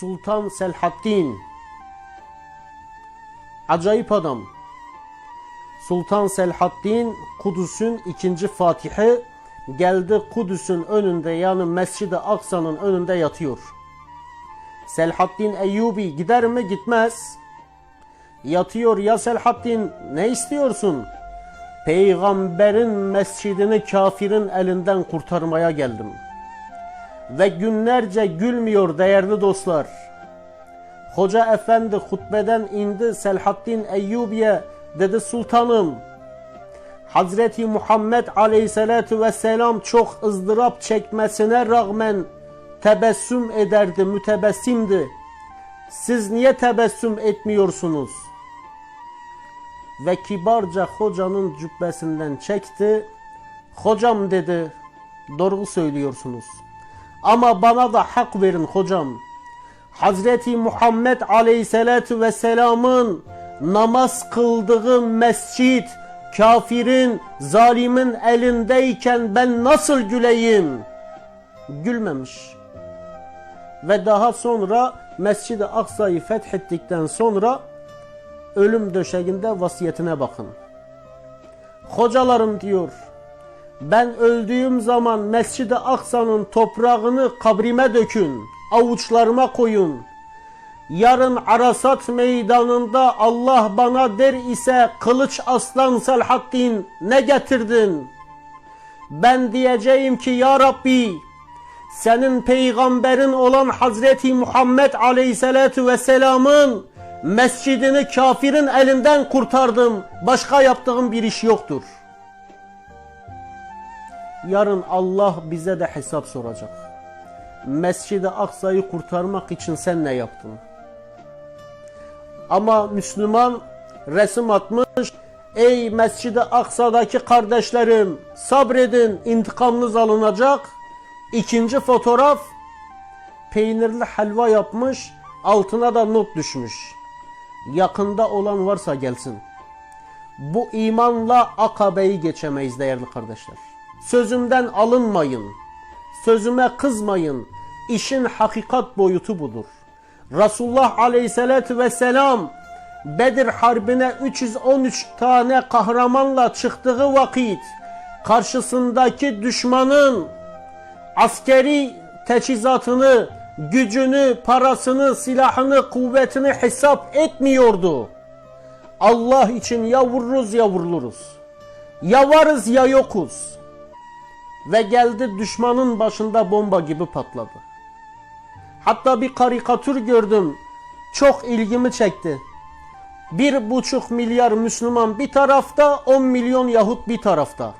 Sultan Selhaddin. Acayip adam. Sultan Selhaddin Kudüs'ün ikinci fatihi geldi Kudüs'ün önünde yani Mescid-i Aksa'nın önünde yatıyor. Selhaddin Eyyubi gider mi gitmez. Yatıyor ya Selhaddin ne istiyorsun? Peygamberin mescidini kafirin elinden kurtarmaya geldim. Ve günlerce gülmüyor değerli dostlar. Hoca efendi hutbeden indi Selhaddin Eyyubi'ye dedi sultanım Hazreti Muhammed Aleyhisselatü Vesselam çok ızdırap çekmesine rağmen tebessüm ederdi, mütebessimdi. Siz niye tebessüm etmiyorsunuz? Ve kibarca hocanın cübbesinden çekti. Hocam dedi, doğru söylüyorsunuz. Ama bana da hak verin hocam. Hazreti Muhammed Aleyhisselatü Vesselam'ın namaz kıldığı mescit kafirin, zalimin elindeyken ben nasıl güleyim? Gülmemiş. Ve daha sonra Mescid-i Aksa'yı fethettikten sonra ölüm döşeğinde vasiyetine bakın. Hocalarım diyor, ben öldüğüm zaman Mescid-i Aksa'nın toprağını kabrime dökün, avuçlarıma koyun. Yarın Arasat meydanında Allah bana der ise kılıç aslan Selhaddin ne getirdin? Ben diyeceğim ki ya Rabbi senin peygamberin olan Hazreti Muhammed Aleyhisselatü Vesselam'ın mescidini kafirin elinden kurtardım. Başka yaptığım bir iş yoktur. Yarın Allah bize de hesap soracak. Mescid-i Aksa'yı kurtarmak için sen ne yaptın? Ama Müslüman resim atmış. Ey Mescid-i Aksa'daki kardeşlerim sabredin intikamınız alınacak. İkinci fotoğraf peynirli helva yapmış. Altına da not düşmüş. Yakında olan varsa gelsin. Bu imanla akabeyi geçemeyiz değerli kardeşler. Sözümden alınmayın. Sözüme kızmayın. İşin hakikat boyutu budur. Resulullah Aleyhisselatü Vesselam Bedir Harbi'ne 313 tane kahramanla çıktığı vakit karşısındaki düşmanın askeri teçhizatını, gücünü, parasını, silahını, kuvvetini hesap etmiyordu. Allah için ya vururuz ya vuruluruz. Ya varız ya yokuz. Ve geldi düşmanın başında bomba gibi patladı. Hatta bir karikatür gördüm. Çok ilgimi çekti. Bir buçuk milyar Müslüman bir tarafta, 10 milyon Yahut bir tarafta.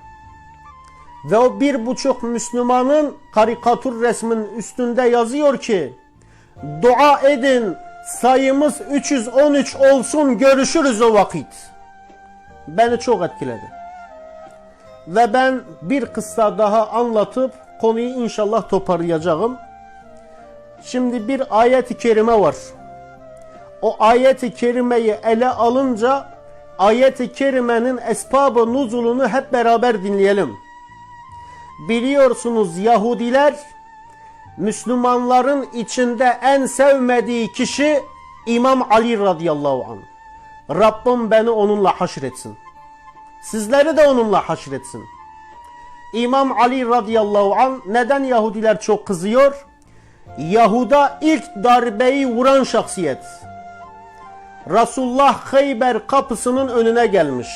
Ve o bir buçuk Müslümanın karikatür resmin üstünde yazıyor ki Dua edin sayımız 313 olsun görüşürüz o vakit. Beni çok etkiledi. Ve ben bir kıssa daha anlatıp konuyu inşallah toparlayacağım. Şimdi bir ayet-i kerime var. O ayet-i kerimeyi ele alınca ayet-i kerimenin esbabı nuzulunu hep beraber dinleyelim. Biliyorsunuz Yahudiler Müslümanların içinde en sevmediği kişi İmam Ali radıyallahu anh. Rabbim beni onunla haşretsin. Sizleri de onunla haşretsin. İmam Ali radıyallahu anh neden Yahudiler çok kızıyor? Yahuda ilk darbeyi vuran şahsiyet. Resulullah Hayber kapısının önüne gelmiş.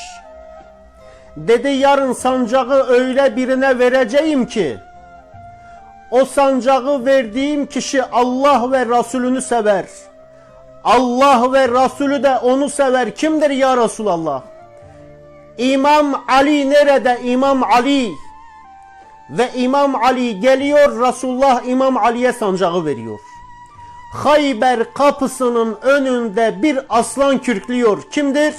Dedi yarın sancağı öyle birine vereceğim ki o sancağı verdiğim kişi Allah ve Resulünü sever. Allah ve Resulü de onu sever. Kimdir ya Resulallah? İmam Ali nerede? İmam Ali. Ve İmam Ali geliyor Resulullah İmam Ali'ye sancağı veriyor. Hayber kapısının önünde bir aslan kürklüyor. Kimdir?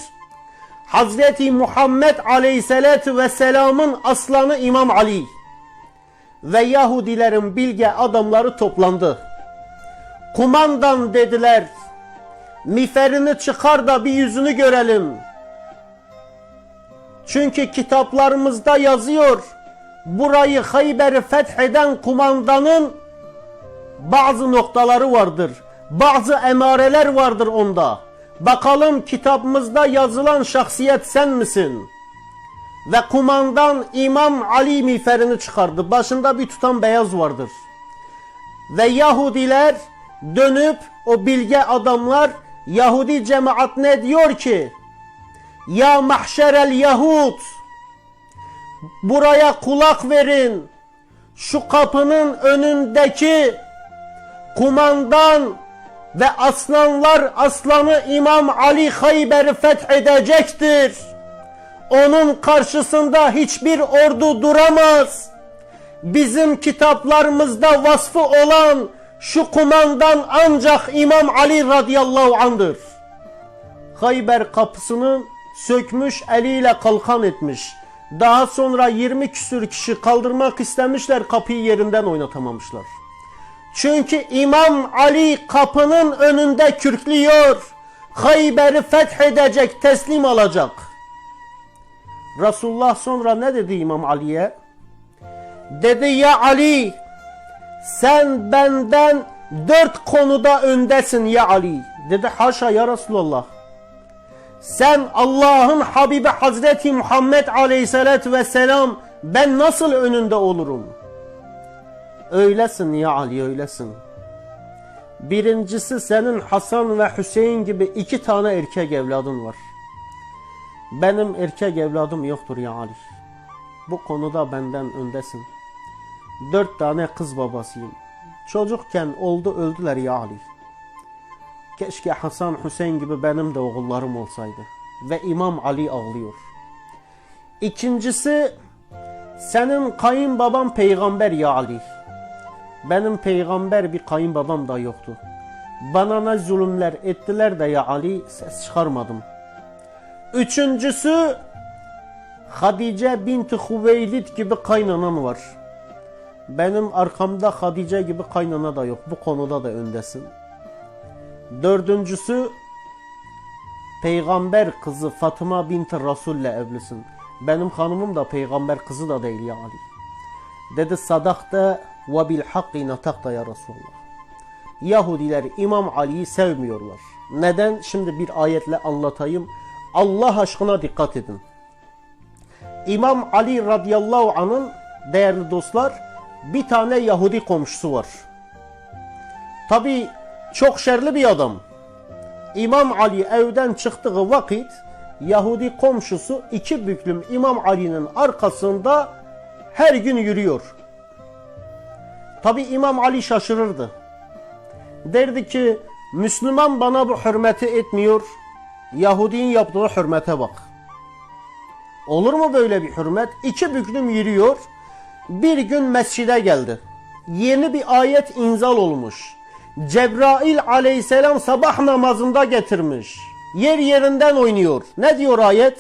Hazreti Muhammed Aleyhisselatü Vesselam'ın aslanı İmam Ali. Ve Yahudilerin bilge adamları toplandı. Kumandan dediler, miğferini çıkar da bir yüzünü görelim. Çünkü kitaplarımızda yazıyor, burayı Hayber'i fetheden kumandanın bazı noktaları vardır. Bazı emareler vardır onda. Bakalım kitabımızda yazılan şahsiyet sen misin? Ve kumandan İmam Ali miğferini çıkardı. Başında bir tutam beyaz vardır. Ve Yahudiler dönüp o bilge adamlar Yahudi cemaat ne diyor ki? Ya mahşerel Yahud buraya kulak verin. Şu kapının önündeki kumandan ve aslanlar aslanı İmam Ali Hayber'i fethedecektir. Onun karşısında hiçbir ordu duramaz. Bizim kitaplarımızda vasfı olan şu kumandan ancak İmam Ali radıyallahu andır. Hayber kapısını sökmüş eliyle kalkan etmiş. Daha sonra 20 küsür kişi kaldırmak istemişler kapıyı yerinden oynatamamışlar. Çünkü İmam Ali kapının önünde kürklüyor. Hayber'i fethedecek, teslim alacak. Resulullah sonra ne dedi İmam Ali'ye? Dedi ya Ali sen benden dört konuda öndesin ya Ali. Dedi haşa ya Resulallah. Sen Allah'ın Habibi Hazreti Muhammed Aleyhisselatü Vesselam ben nasıl önünde olurum? Öylesin ya Ali öylesin. Birincisi senin Hasan ve Hüseyin gibi iki tane erkek evladın var. Benim erkek evladım yoktur ya Ali. Bu konuda benden öndesin. Dört tane kız babasıyım. Çocukken oldu öldüler ya Ali. Keşke Hasan Hüseyin gibi benim de oğullarım olsaydı. Ve İmam Ali ağlıyor. İkincisi senin kayınbaban peygamber ya Ali. Benim peygamber bir kayınbabam da yoktu. Bana ne zulümler ettiler de ya Ali ses çıkarmadım. Üçüncüsü Hadice binti Hüveylid gibi kaynanan var. Benim arkamda Hadice gibi kaynana da yok. Bu konuda da öndesin. Dördüncüsü peygamber kızı Fatıma binti Resul'le evlisin. Benim hanımım da peygamber kızı da değil ya Ali. Dedi sadakta ve bil hakki natakta ya Resulullah. Yahudiler İmam Ali'yi sevmiyorlar. Neden? Şimdi bir ayetle anlatayım. Allah aşkına dikkat edin. İmam Ali radıyallahu anh'ın değerli dostlar bir tane Yahudi komşusu var. Tabi çok şerli bir adam. İmam Ali evden çıktığı vakit Yahudi komşusu iki büklüm İmam Ali'nin arkasında her gün yürüyor. Tabi İmam Ali şaşırırdı. Derdi ki Müslüman bana bu hürmeti etmiyor. Yahudinin yaptığı hürmete bak. Olur mu böyle bir hürmet? İki büklüm yürüyor. Bir gün mescide geldi. Yeni bir ayet inzal olmuş. Cebrail aleyhisselam sabah namazında getirmiş. Yer yerinden oynuyor. Ne diyor ayet?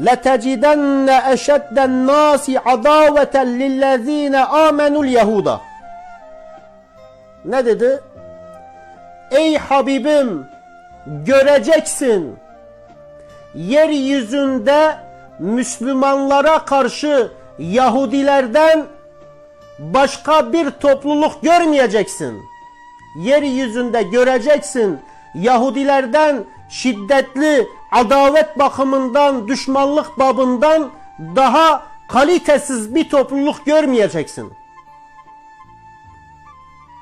لَتَجِدَنَّ أَشَدَّ النَّاسِ عَدَاوَةً لِلَّذ۪ينَ آمَنُوا الْيَهُودَ Ne dedi? Ey Habibim göreceksin yeryüzünde Müslümanlara karşı Yahudilerden başka bir topluluk görmeyeceksin. Yeryüzünde göreceksin Yahudilerden şiddetli adalet bakımından, düşmanlık babından daha kalitesiz bir topluluk görmeyeceksin.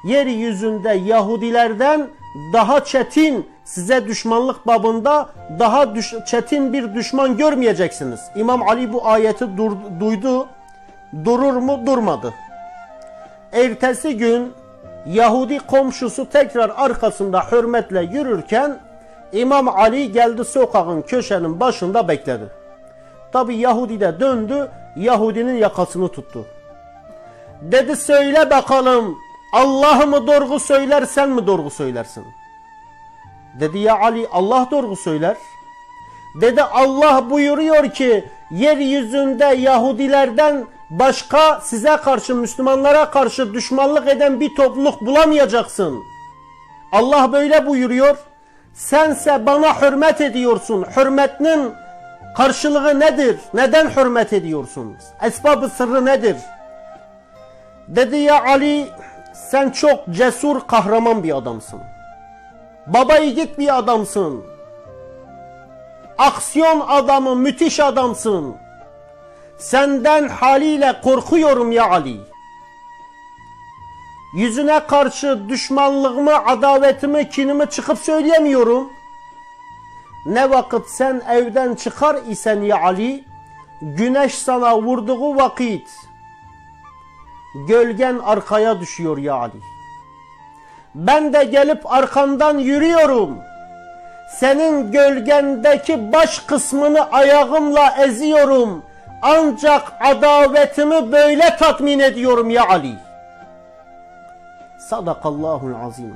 Yeryüzünde Yahudilerden daha çetin size düşmanlık babında daha düş, çetin bir düşman görmeyeceksiniz. İmam Ali bu ayeti duydu. Durur mu? Durmadı. Ertesi gün Yahudi komşusu tekrar arkasında hürmetle yürürken İmam Ali geldi sokağın köşenin başında bekledi. Tabi Yahudi de döndü, Yahudinin yakasını tuttu. Dedi söyle bakalım Allah mı doğru söyler sen mi doğru söylersin? Dedi ya Ali Allah doğru söyler. Dedi Allah buyuruyor ki yeryüzünde Yahudilerden başka size karşı Müslümanlara karşı düşmanlık eden bir topluluk bulamayacaksın. Allah böyle buyuruyor. Sense bana hürmet ediyorsun. Hürmetinin karşılığı nedir? Neden hürmet ediyorsun? Esbabı sırrı nedir? Dedi ya Ali sen çok cesur, kahraman bir adamsın. Baba yiğit bir adamsın. Aksiyon adamı, müthiş adamsın. Senden haliyle korkuyorum ya Ali. Yüzüne karşı düşmanlığımı, adavetimi, kinimi çıkıp söyleyemiyorum. Ne vakit sen evden çıkar isen ya Ali, güneş sana vurduğu vakit gölgen arkaya düşüyor ya Ali. Ben de gelip arkandan yürüyorum. Senin gölgendeki baş kısmını ayağımla eziyorum. Ancak adavetimi böyle tatmin ediyorum ya Ali. Sadakallahul azim.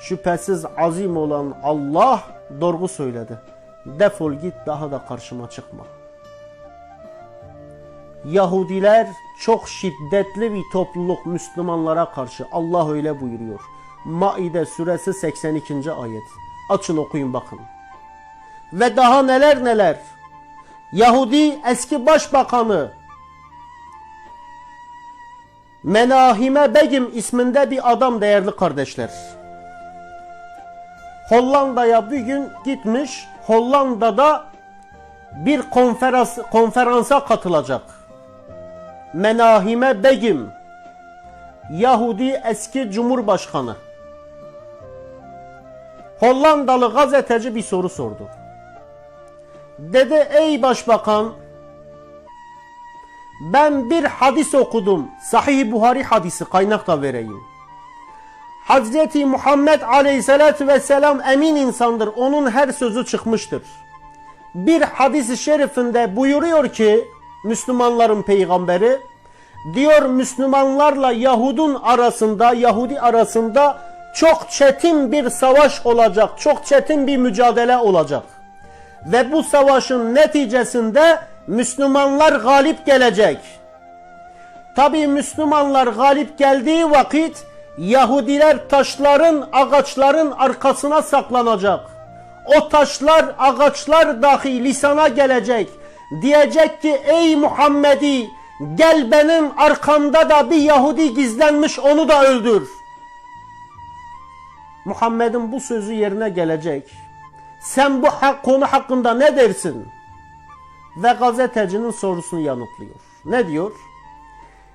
Şüphesiz azim olan Allah doğru söyledi. Defol git daha da karşıma çıkma. Yahudiler çok şiddetli bir topluluk Müslümanlara karşı. Allah öyle buyuruyor. Maide suresi 82. ayet. Açın okuyun bakın. Ve daha neler neler. Yahudi eski başbakanı Menahime Begim isminde bir adam değerli kardeşler. Hollanda'ya bir gün gitmiş. Hollanda'da bir konferans, konferansa katılacak. Menahime Begim Yahudi eski Cumhurbaşkanı Hollandalı gazeteci bir soru sordu. Dedi ey başbakan ben bir hadis okudum. Sahih Buhari hadisi kaynak da vereyim. Hazreti Muhammed Aleyhisselatü Vesselam emin insandır. Onun her sözü çıkmıştır. Bir hadis-i şerifinde buyuruyor ki Müslümanların peygamberi diyor Müslümanlarla Yahudun arasında Yahudi arasında çok çetin bir savaş olacak. Çok çetin bir mücadele olacak. Ve bu savaşın neticesinde Müslümanlar galip gelecek. Tabi Müslümanlar galip geldiği vakit Yahudiler taşların, ağaçların arkasına saklanacak. O taşlar, ağaçlar dahi lisana gelecek. Diyecek ki ey Muhammedi gel benim arkamda da bir Yahudi gizlenmiş onu da öldür. Muhammed'in bu sözü yerine gelecek. Sen bu konu hakkında ne dersin? Ve gazetecinin sorusunu yanıtlıyor. Ne diyor?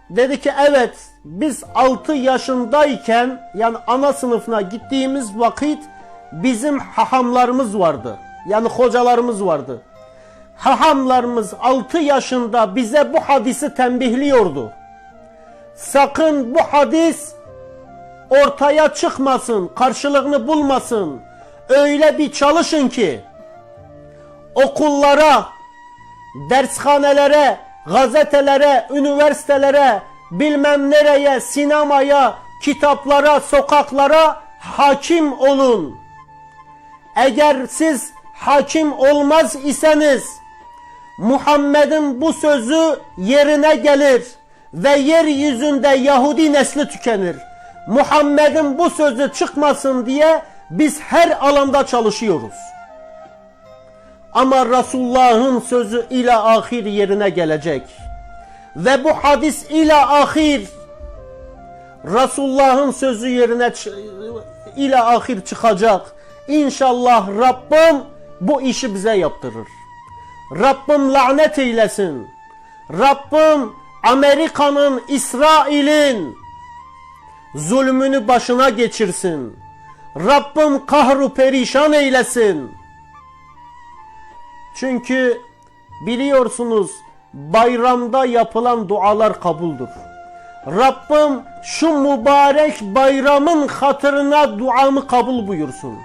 Dedi ki evet biz 6 yaşındayken yani ana sınıfına gittiğimiz vakit bizim hahamlarımız vardı. Yani hocalarımız vardı. Hahamlarımız 6 yaşında bize bu hadisi tembihliyordu. Sakın bu hadis ortaya çıkmasın, karşılığını bulmasın. Öyle bir çalışın ki okullara, dershanelere, gazetelere, üniversitelere, bilmem nereye, sinemaya, kitaplara, sokaklara hakim olun. Eğer siz hakim olmaz iseniz Muhammed'in bu sözü yerine gelir ve yeryüzünde Yahudi nesli tükenir. Muhammed'in bu sözü çıkmasın diye biz her alanda çalışıyoruz. Ama Resulullah'ın sözü ile ahir yerine gelecek. Ve bu hadis ile ahir Resulullah'ın sözü yerine ile ahir çıkacak. İnşallah Rabbim bu işi bize yaptırır. Rabbim lanet eylesin. Rabbim Amerika'nın, İsrail'in zulmünü başına geçirsin. Rabbim kahru perişan eylesin. Çünkü biliyorsunuz bayramda yapılan dualar kabuldur. Rabbim şu mübarek bayramın hatırına duamı kabul buyursun.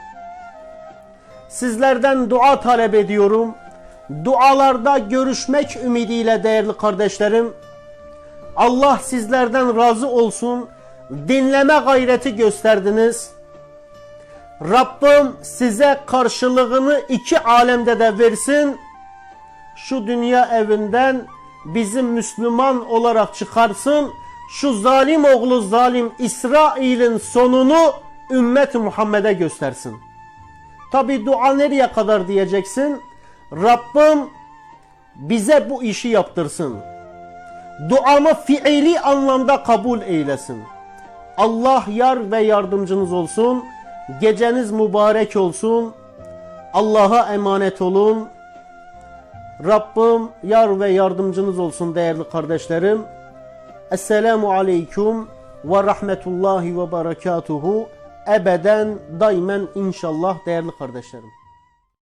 Sizlerden dua talep ediyorum. Dualarda görüşmek ümidiyle değerli kardeşlerim. Allah sizlerden razı olsun. Dinleme gayreti gösterdiniz. Rabbim size karşılığını iki alemde de versin. Şu dünya evinden bizim Müslüman olarak çıkarsın. Şu zalim oğlu zalim İsrail'in sonunu ümmet Muhammed'e göstersin. Tabi dua nereye kadar diyeceksin? Rabbim bize bu işi yaptırsın. Duamı fiili anlamda kabul eylesin. Allah yar ve yardımcınız olsun. Geceniz mübarek olsun. Allah'a emanet olun. Rabbim yar ve yardımcınız olsun değerli kardeşlerim. Esselamu aleyküm ve rahmetullahi ve berekatuhu. Ebeden, daimen inşallah değerli kardeşlerim.